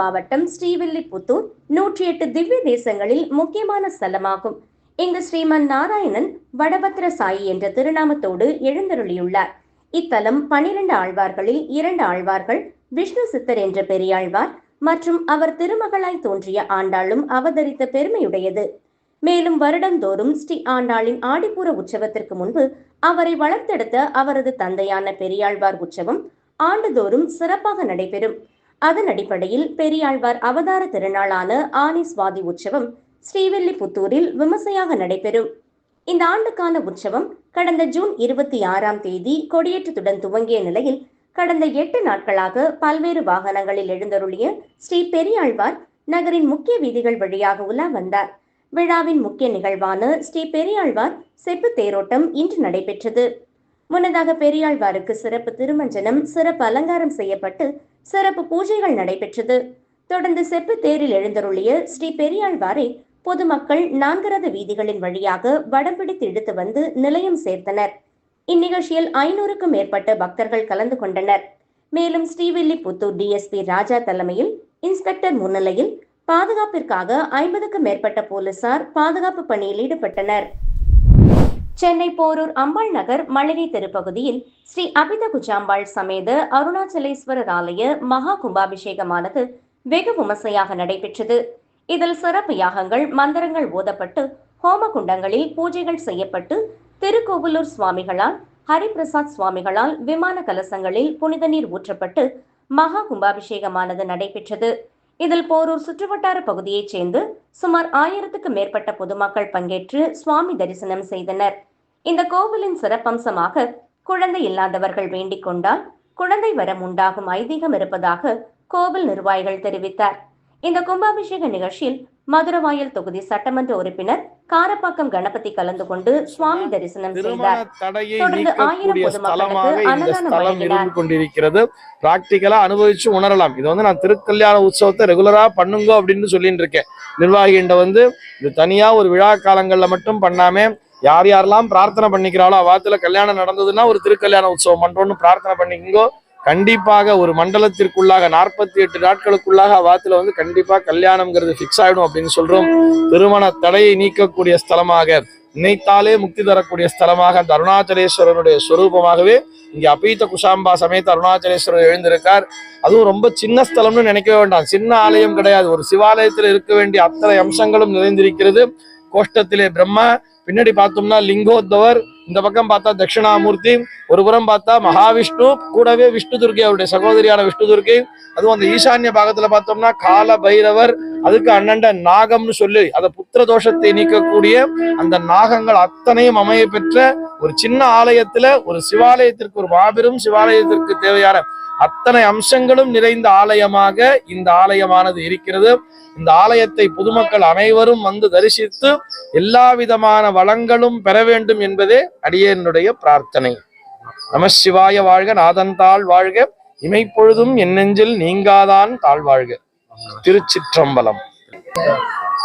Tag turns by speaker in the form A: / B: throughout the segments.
A: மாவட்டம் ஸ்ரீவில்லிபுத்தூர் நூற்றி எட்டு திவ்ய தேசங்களில் முக்கியமான ஸ்தலமாகும் இங்கு ஸ்ரீமன் நாராயணன் வடபத்திர சாயி என்ற திருநாமத்தோடு எழுந்தருளியுள்ளார் இத்தலம் பனிரெண்டு ஆழ்வார்களில் இரண்டு ஆழ்வார்கள் விஷ்ணு சித்தர் என்ற பெரியாழ்வார் மற்றும் அவர் திருமகளாய் தோன்றிய ஆண்டாளும் அவதரித்த பெருமையுடையது மேலும் வருடந்தோறும் ஸ்ரீ ஆண்டாளின் ஆடிப்பூர உற்சவத்திற்கு முன்பு அவரை வளர்த்தெடுத்த அவரது தந்தையான பெரியாழ்வார் உற்சவம் ஆண்டுதோறும் சிறப்பாக நடைபெறும் அதன் அடிப்படையில் பெரியாழ்வார் அவதார திருநாளான ஆனி சுவாதி உற்சவம் ஸ்ரீவில்லிபுத்தூரில் விமர்சையாக நடைபெறும் இந்த ஆண்டுக்கான உற்சவம் கடந்த ஜூன் இருபத்தி ஆறாம் தேதி கொடியேற்றத்துடன் துவங்கிய நிலையில் கடந்த எட்டு நாட்களாக பல்வேறு வாகனங்களில் எழுந்தருளிய ஸ்ரீ பெரியாழ்வார் நகரின் முக்கிய வீதிகள் வழியாக உலா வந்தார் விழாவின் முக்கிய நிகழ்வான ஸ்ரீ பெரியாழ்வார் செப்பு தேரோட்டம் இன்று நடைபெற்றது முன்னதாக பெரியாழ்வாருக்கு சிறப்பு திருமஞ்சனம் சிறப்பு அலங்காரம் செய்யப்பட்டு சிறப்பு பூஜைகள் நடைபெற்றது தொடர்ந்து செப்பு தேரில் எழுந்தருளிய ஸ்ரீ பெரியாழ்வாரை பொதுமக்கள் நான்கரது வீதிகளின் வழியாக வடம் பிடித்து இழுத்து வந்து நிலையம் சேர்த்தனர் இந்நிகழ்ச்சியில் ஐநூறுக்கும் மேற்பட்ட பக்தர்கள் கலந்து கொண்டனர் மேலும் ஸ்ரீவில்லிபுத்தூர் டிஎஸ்பி ராஜா தலைமையில் இன்ஸ்பெக்டர் முன்னிலையில் பாதுகாப்பிற்காக ஐம்பதுக்கும் மேற்பட்ட போலீசார் பாதுகாப்பு பணியில் ஈடுபட்டனர் சென்னை போரூர் அம்பாள் நகர் மளிகை தெருப்பகுதியில் ஸ்ரீ அபித குஜாம்பாள் சமேத அருணாச்சலேஸ்வரர் ஆலய மகா கும்பாபிஷேகமானது வெகு விமர்சையாக நடைபெற்றது இதில் சிறப்பு யாகங்கள் மந்திரங்கள் ஓதப்பட்டு ஹோம குண்டங்களில் பூஜைகள் செய்யப்பட்டு திருக்கோவிலூர் சுவாமிகளால் ஹரிபிரசாத் சுவாமிகளால் விமான கலசங்களில் புனித நீர் ஊற்றப்பட்டு மகா கும்பாபிஷேகமானது நடைபெற்றது இதில் போரூர் சுற்றுவட்டார பகுதியைச் சேர்ந்து சுமார் ஆயிரத்துக்கு மேற்பட்ட பொதுமக்கள் பங்கேற்று சுவாமி தரிசனம் செய்தனர் இந்த கோவிலின் சிறப்பம்சமாக குழந்தை இல்லாதவர்கள் வேண்டிக் கொண்டால் குழந்தை வரம் உண்டாகும் ஐதீகம் இருப்பதாக கோவில் நிர்வாகிகள் தெரிவித்தார் இந்த கும்பாபிஷேக நிகழ்ச்சியில் மதுரவாயல் தொகுதி சட்டமன்ற உறுப்பினர் காரப்பாக்கம் கணபதி கலந்து கொண்டு சுவாமி தரிசனம் செய்தார்
B: தொடர்ந்து ஆயிரம் பொதுமக்களுக்கு அன்னதானம் கொண்டிருக்கிறது பிராக்டிக்கலா அனுபவிச்சு உணரலாம் இது வந்து நான் திருக்கல்யாண உற்சவத்தை ரெகுலரா பண்ணுங்க அப்படின்னு சொல்லிட்டு இருக்கேன் நிர்வாகிகிட்ட வந்து இது தனியா ஒரு விழா காலங்கள்ல மட்டும் பண்ணாம யார் யாரெல்லாம் பிரார்த்தனை பண்ணிக்கிறாளோ அவாத்துல கல்யாணம் நடந்ததுன்னா ஒரு திருக்கல்யாண உற்சவம் பண்றோம்னு பிரார்த்தனை பண்ணிக்கிங்கோ கண்டிப்பாக ஒரு மண்டலத்திற்குள்ளாக நாற்பத்தி எட்டு நாட்களுக்குள்ளாக அவாத்துல வந்து கண்டிப்பா கல்யாணம்ங்கிறது ஃபிக்ஸ் ஆயிடும் அப்படின்னு சொல்றோம் திருமண தடையை நீக்கக்கூடிய ஸ்தலமாக நினைத்தாலே முக்தி தரக்கூடிய ஸ்தலமாக அந்த அருணாச்சலேஸ்வரனுடைய சுரூபமாகவே இங்க அபீத்த குஷாம்பா சமயத்து அருணாச்சலேஸ்வரர் எழுந்திருக்கார் அதுவும் ரொம்ப சின்ன ஸ்தலம்னு நினைக்கவே வேண்டாம் சின்ன ஆலயம் கிடையாது ஒரு சிவாலயத்தில் இருக்க வேண்டிய அத்தனை அம்சங்களும் நிறைந்திருக்கிறது கோஷ்டத்திலே பிரம்மா பின்னாடி பார்த்தோம்னா லிங்கோத்தவர் இந்த பக்கம் பார்த்தா தட்சிணாமூர்த்தி ஒரு புறம் பார்த்தா மகாவிஷ்ணு கூடவே விஷ்ணு துர்க்கை அவருடைய சகோதரியான விஷ்ணு துர்க்கை அதுவும் அந்த ஈசான்ய பாகத்துல பார்த்தோம்னா கால பைரவர் அதுக்கு அண்ணண்ட நாகம்னு சொல்லி அந்த புத்திர தோஷத்தை நீக்கக்கூடிய அந்த நாகங்கள் அத்தனையும் அமைய பெற்ற ஒரு சின்ன ஆலயத்துல ஒரு சிவாலயத்திற்கு ஒரு மாபெரும் சிவாலயத்திற்கு தேவையான அத்தனை அம்சங்களும் நிறைந்த ஆலயமாக இந்த ஆலயமானது இருக்கிறது இந்த ஆலயத்தை பொதுமக்கள் அனைவரும் வந்து தரிசித்து எல்லா விதமான வளங்களும் பெற வேண்டும் என்பதே அடியனுடைய பிரார்த்தனை நமசிவாய வாழ்க நாதன் தாழ் வாழ்க இமைப்பொழுதும் என்னெஞ்சில் நீங்காதான் தாழ்வாழ்க திருச்சிற்றம்பலம்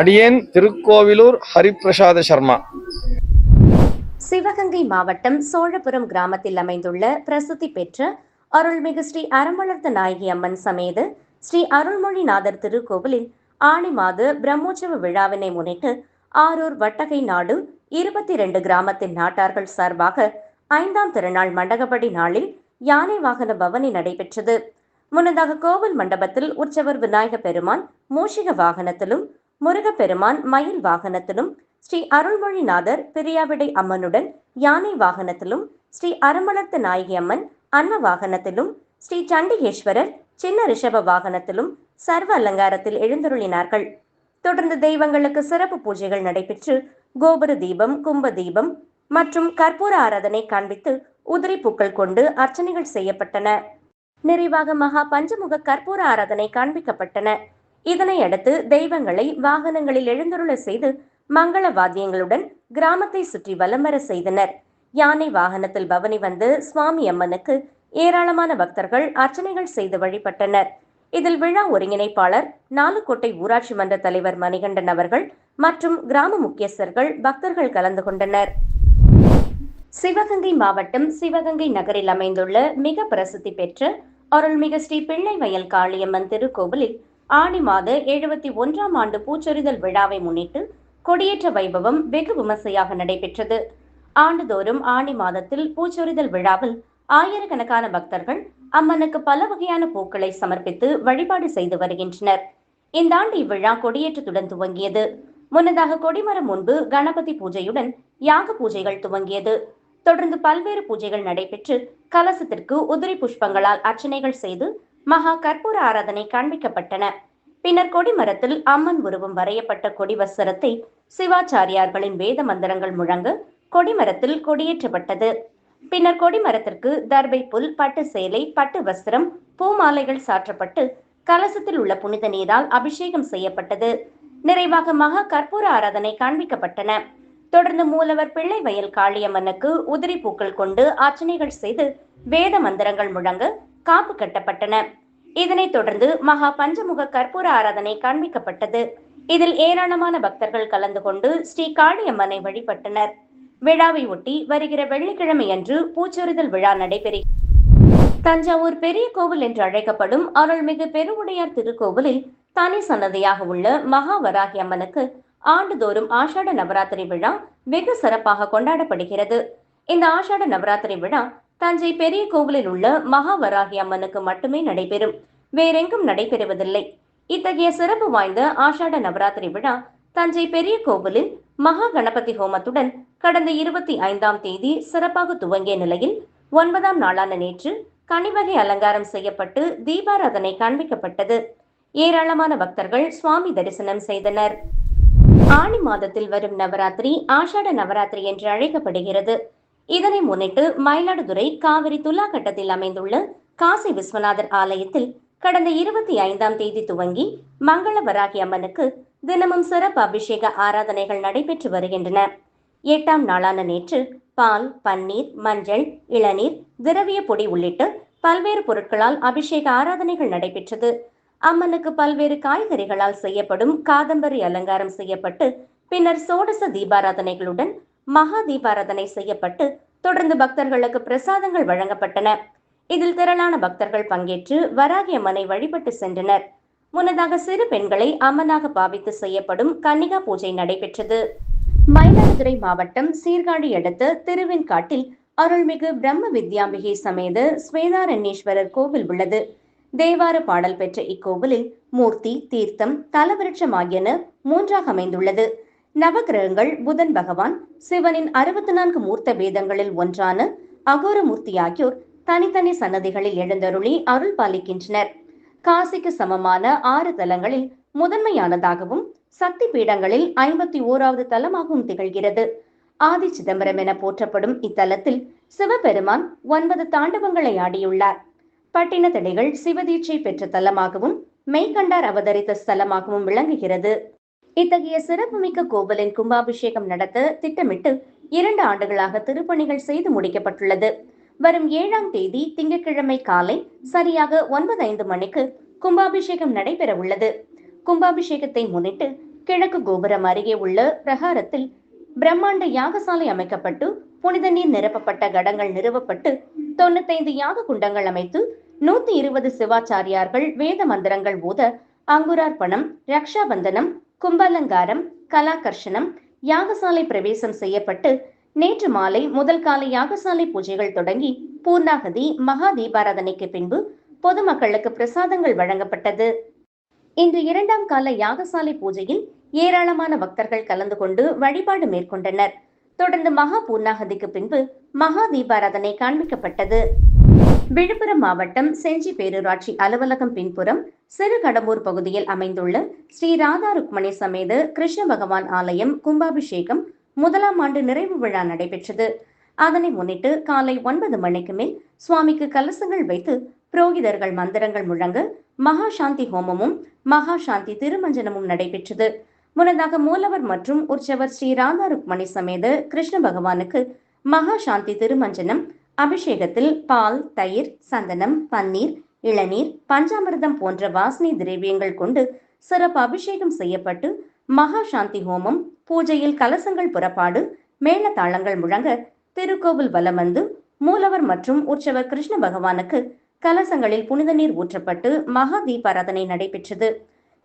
B: அடியேன் திருக்கோவிலூர் ஹரிபிரசாத சர்மா
A: சிவகங்கை மாவட்டம் சோழபுரம் கிராமத்தில் அமைந்துள்ள பிரசித்தி பெற்ற அருள்மிகு ஸ்ரீ அறமலர்த்த நாயகி அம்மன் சமேத ஸ்ரீ அருள்மொழிநாதர் திருக்கோவிலில் ஆணி மாத பிரம்மோற்சவ விழாவினை முன்னிட்டு ஆரூர் வட்டகை நாடு இருபத்தி ரெண்டு கிராமத்தின் நாட்டார்கள் சார்பாக ஐந்தாம் திருநாள் மண்டகப்படி நாளில் யானை வாகன பவனி நடைபெற்றது முன்னதாக கோவில் மண்டபத்தில் உற்சவர் விநாயக பெருமான் மூஷிக வாகனத்திலும் முருகப்பெருமான் மயில் வாகனத்திலும் ஸ்ரீ அருள்மொழிநாதர் பிரியாவிடை அம்மனுடன் யானை வாகனத்திலும் ஸ்ரீ அறமலர்த்த நாயகி அம்மன் அன்ன வாகனத்திலும் ஸ்ரீ சண்டிகேஸ்வரர் சின்ன ரிஷப வாகனத்திலும் சர்வ அலங்காரத்தில் எழுந்தருளினார்கள் தொடர்ந்து தெய்வங்களுக்கு சிறப்பு பூஜைகள் நடைபெற்று கோபுர தீபம் கும்ப தீபம் மற்றும் கற்பூர ஆராதனை காண்பித்து உதிரி பூக்கள் கொண்டு அர்ச்சனைகள் செய்யப்பட்டன நிறைவாக மகா பஞ்சமுக கற்பூர ஆராதனை காண்பிக்கப்பட்டன இதனையடுத்து தெய்வங்களை வாகனங்களில் எழுந்தருள செய்து மங்கள வாத்தியங்களுடன் கிராமத்தை சுற்றி வலம் வர செய்தனர் யானை வாகனத்தில் பவனி வந்து சுவாமி அம்மனுக்கு ஏராளமான பக்தர்கள் அர்ச்சனைகள் செய்து வழிபட்டனர் இதில் விழா ஒருங்கிணைப்பாளர் நாலுக்கோட்டை ஊராட்சி மன்ற தலைவர் மணிகண்டன் அவர்கள் மற்றும் கிராம முக்கியஸ்தர்கள் பக்தர்கள் கலந்து கொண்டனர் சிவகங்கை மாவட்டம் சிவகங்கை நகரில் அமைந்துள்ள மிக பிரசித்தி பெற்ற அருள்மிகு ஸ்ரீ பிள்ளை வயல் காளியம்மன் திருக்கோவிலில் ஆடி மாத எழுபத்தி ஒன்றாம் ஆண்டு பூச்சொரிதல் விழாவை முன்னிட்டு கொடியேற்ற வைபவம் வெகு விமர்சையாக நடைபெற்றது ஆண்டுதோறும் ஆணி மாதத்தில் பூச்சொரிதல் விழாவில் ஆயிரக்கணக்கான பக்தர்கள் அம்மனுக்கு பல வகையான பூக்களை சமர்ப்பித்து வழிபாடு செய்து வருகின்றனர் இந்த ஆண்டு இவ்விழா கொடியேற்றத்துடன் துவங்கியது முன்னதாக கொடிமரம் முன்பு கணபதி பூஜையுடன் யாக பூஜைகள் துவங்கியது தொடர்ந்து பல்வேறு பூஜைகள் நடைபெற்று கலசத்திற்கு உதிரி புஷ்பங்களால் அர்ச்சனைகள் செய்து மகா கற்பூர ஆராதனை காண்பிக்கப்பட்டன பின்னர் கொடிமரத்தில் அம்மன் உருவம் வரையப்பட்ட கொடி வசரத்தை சிவாச்சாரியார்களின் வேத மந்திரங்கள் முழங்க கொடிமரத்தில் கொடியேற்றப்பட்டது பின்னர் கொடிமரத்திற்கு தர்பை புல் பட்டு சேலை பட்டு வஸ்திரம் பூமாலைகள் சாற்றப்பட்டு கலசத்தில் உள்ள புனித நீரால் அபிஷேகம் செய்யப்பட்டது நிறைவாக மகா கற்பூர ஆராதனை காண்பிக்கப்பட்டன தொடர்ந்து மூலவர் பிள்ளை வயல் காளியம்மனுக்கு உதிரி பூக்கள் கொண்டு அர்ச்சனைகள் செய்து வேத மந்திரங்கள் முழங்க காப்பு கட்டப்பட்டன இதனைத் தொடர்ந்து மகா பஞ்சமுக கற்பூர ஆராதனை காண்பிக்கப்பட்டது இதில் ஏராளமான பக்தர்கள் கலந்து கொண்டு ஸ்ரீ காளியம்மனை வழிபட்டனர் விழாவை ஒட்டி வருகிற வெள்ளிக்கிழமை அன்று பூச்சொறிதல் விழா நடைபெறுகிறது தஞ்சாவூர் பெரிய கோவில் என்று அழைக்கப்படும் அருள்மிகு பெருவுடையார் திருக்கோவிலில் தனி சன்னதியாக உள்ள மகாவராகி அம்மனுக்கு ஆண்டுதோறும் ஆஷாட நவராத்திரி விழா வெகு சிறப்பாக கொண்டாடப்படுகிறது இந்த ஆஷாட நவராத்திரி விழா தஞ்சை பெரிய கோவிலில் உள்ள மகாவராகி அம்மனுக்கு மட்டுமே நடைபெறும் வேறெங்கும் நடைபெறுவதில்லை இத்தகைய சிறப்பு வாய்ந்த ஆஷாட நவராத்திரி விழா தஞ்சை பெரிய கோவிலில் மகா கணபதி ஹோமத்துடன் கடந்த இருபத்தி ஐந்தாம் தேதி சிறப்பாக துவங்கிய நிலையில் ஒன்பதாம் நாளான நேற்று கனிவகை அலங்காரம் செய்யப்பட்டு தீபாராதனை காண்பிக்கப்பட்டது ஏராளமான பக்தர்கள் சுவாமி தரிசனம் செய்தனர் ஆணி மாதத்தில் வரும் நவராத்திரி ஆஷாட நவராத்திரி என்று அழைக்கப்படுகிறது இதனை முன்னிட்டு மயிலாடுதுறை காவிரி துலா கட்டத்தில் அமைந்துள்ள காசி விஸ்வநாதர் ஆலயத்தில் கடந்த இருபத்தி ஐந்தாம் தேதி துவங்கி மங்கள வராகி அம்மனுக்கு தினமும் சிறப்பு அபிஷேக ஆராதனைகள் நடைபெற்று வருகின்றன எட்டாம் நாளான நேற்று பால் பன்னீர் மஞ்சள் இளநீர் திரவிய பொடி உள்ளிட்டு பல்வேறு பொருட்களால் அபிஷேக ஆராதனைகள் நடைபெற்றது அம்மனுக்கு பல்வேறு காய்கறிகளால் செய்யப்படும் காதம்பரி அலங்காரம் செய்யப்பட்டு பின்னர் சோடச தீபாராதனைகளுடன் மகா தீபாராதனை செய்யப்பட்டு தொடர்ந்து பக்தர்களுக்கு பிரசாதங்கள் வழங்கப்பட்டன இதில் திரளான பக்தர்கள் பங்கேற்று வராகியம்மனை வழிபட்டு சென்றனர் முன்னதாக சிறு பெண்களை அம்மனாக பாவித்து செய்யப்படும் கன்னிகா பூஜை நடைபெற்றது மயிலாடுதுறை மாவட்டம் சீர்காழி அடுத்த திருவெண்காட்டில் அருள்மிகு பிரம்ம வித்யாம்பிகை சமேத ஸ்வேதாரண்யேஸ்வரர் கோவில் உள்ளது தேவார பாடல் பெற்ற இக்கோவிலில் மூர்த்தி தீர்த்தம் தலவிருட்சம் ஆகியன மூன்றாக அமைந்துள்ளது நவகிரகங்கள் புதன் பகவான் சிவனின் அறுபத்தி நான்கு மூர்த்த வேதங்களில் ஒன்றான அகோரமூர்த்தி ஆகியோர் தனித்தனி சன்னதிகளில் எழுந்தருளி அருள் பாலிக்கின்றனர் காசிக்கு சமமான ஆறு தலங்களில் முதன்மையானதாகவும் சக்தி பீடங்களில் ஐம்பத்தி ஓராவது தலமாகவும் திகழ்கிறது ஆதி சிதம்பரம் என போற்றப்படும் இத்தலத்தில் சிவபெருமான் ஒன்பது தாண்டவங்களை ஆடியுள்ளார் பட்டின தடைகள் சிவதீட்சை பெற்ற தலமாகவும் மெய்கண்டார் அவதரித்த ஸ்தலமாகவும் விளங்குகிறது இத்தகைய சிறப்புமிக்க கோவிலின் கும்பாபிஷேகம் நடத்த திட்டமிட்டு இரண்டு ஆண்டுகளாக திருப்பணிகள் செய்து முடிக்கப்பட்டுள்ளது வரும் ஏழாம் தேதி திங்கட்கிழமை காலை சரியாக ஒன்பது ஐந்து மணிக்கு கும்பாபிஷேகம் நடைபெற உள்ளது கும்பாபிஷேகத்தை முன்னிட்டு கிழக்கு கோபுரம் அருகே உள்ள பிரகாரத்தில் பிரம்மாண்ட யாகசாலை அமைக்கப்பட்டு புனித நீர் நிரப்பப்பட்ட கடங்கள் நிறுவப்பட்டு தொண்ணூத்தைந்து யாக குண்டங்கள் அமைத்து நூத்தி இருபது சிவாச்சாரியார்கள் வேத மந்திரங்கள் ஊத அங்குரார்பணம் ரக்ஷாபந்தனம் கும்பலங்காரம் கலாகர்ஷனம் யாகசாலை பிரவேசம் செய்யப்பட்டு நேற்று மாலை முதல் காலை யாகசாலை பூஜைகள் தொடங்கி பூர்ணாகதி மகா தீபாராதனைக்கு பின்பு பொதுமக்களுக்கு பிரசாதங்கள் வழங்கப்பட்டது இன்று இரண்டாம் கால யாகசாலை பூஜையில் ஏராளமான பக்தர்கள் கலந்து கொண்டு வழிபாடு மேற்கொண்டனர் தொடர்ந்து மகா பூர்ணாகதிக்கு பின்பு மகா தீபாராதனை காண்பிக்கப்பட்டது விழுப்புரம் மாவட்டம் செஞ்சி பேரூராட்சி அலுவலகம் பின்புறம் சிறு கடம்பூர் பகுதியில் அமைந்துள்ள ஸ்ரீ ராதா ருக்மணி சமேத கிருஷ்ண பகவான் ஆலயம் கும்பாபிஷேகம் முதலாம் ஆண்டு நிறைவு விழா நடைபெற்றது அதனை முன்னிட்டு காலை ஒன்பது மணிக்கு மேல் சுவாமிக்கு கலசங்கள் வைத்து புரோகிதர்கள் மந்திரங்கள் முழங்க மகா சாந்தி ஹோமமும் மகா சாந்தி திருமஞ்சனமும் நடைபெற்றது முன்னதாக மூலவர் மற்றும் உற்சவர் ஸ்ரீ ராதா ருக்மணி சமேத கிருஷ்ண பகவானுக்கு மகா சாந்தி திருமஞ்சனம் அபிஷேகத்தில் பால் தயிர் சந்தனம் பன்னீர் இளநீர் பஞ்சாமிர்தம் போன்ற வாசனை திரவியங்கள் கொண்டு சிறப்பு அபிஷேகம் செய்யப்பட்டு மகா சாந்தி ஹோமம் பூஜையில் கலசங்கள் புறப்பாடு மேள தாளங்கள் முழங்க திருக்கோவில் வலம் வந்து மூலவர் மற்றும் உற்சவர் கிருஷ்ண பகவானுக்கு கலசங்களில் புனித நீர் ஊற்றப்பட்டு மகா தீபாராதனை நடைபெற்றது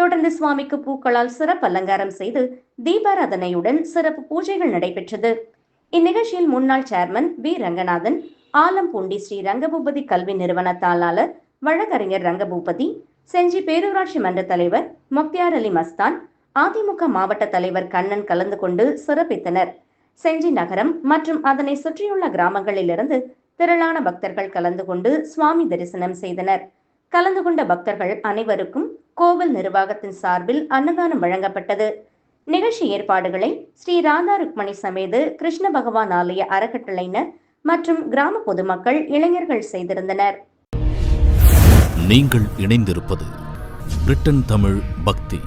A: தொடர்ந்து சுவாமிக்கு பூக்களால் சிறப்பு அலங்காரம் செய்து தீபாராதனையுடன் சிறப்பு பூஜைகள் நடைபெற்றது இந்நிகழ்ச்சியில் முன்னாள் சேர்மன் வி ரங்கநாதன் ஆலம்பூண்டி ஸ்ரீ ரங்கபூபதி கல்வி நிறுவன தாளாளர் வழக்கறிஞர் ரங்கபூபதி செஞ்சி பேரூராட்சி மன்ற தலைவர் மொக்தியார் அலி மஸ்தான் அதிமுக மாவட்ட தலைவர் கண்ணன் கலந்து கொண்டு சிறப்பித்தனர் செஞ்சி நகரம் மற்றும் அதனை சுற்றியுள்ள கிராமங்களிலிருந்து திரளான பக்தர்கள் கலந்து கொண்டு சுவாமி தரிசனம் செய்தனர் கலந்து கொண்ட பக்தர்கள் அனைவருக்கும் கோவில் நிர்வாகத்தின் சார்பில் அன்னதானம் வழங்கப்பட்டது நிகழ்ச்சி ஏற்பாடுகளை ஸ்ரீ ராதா ருக்மணி சமேது கிருஷ்ண பகவான் ஆலய அறக்கட்டளையினர் மற்றும் கிராம பொதுமக்கள் இளைஞர்கள் செய்திருந்தனர் நீங்கள் இணைந்திருப்பது பிரிட்டன் தமிழ் பக்தி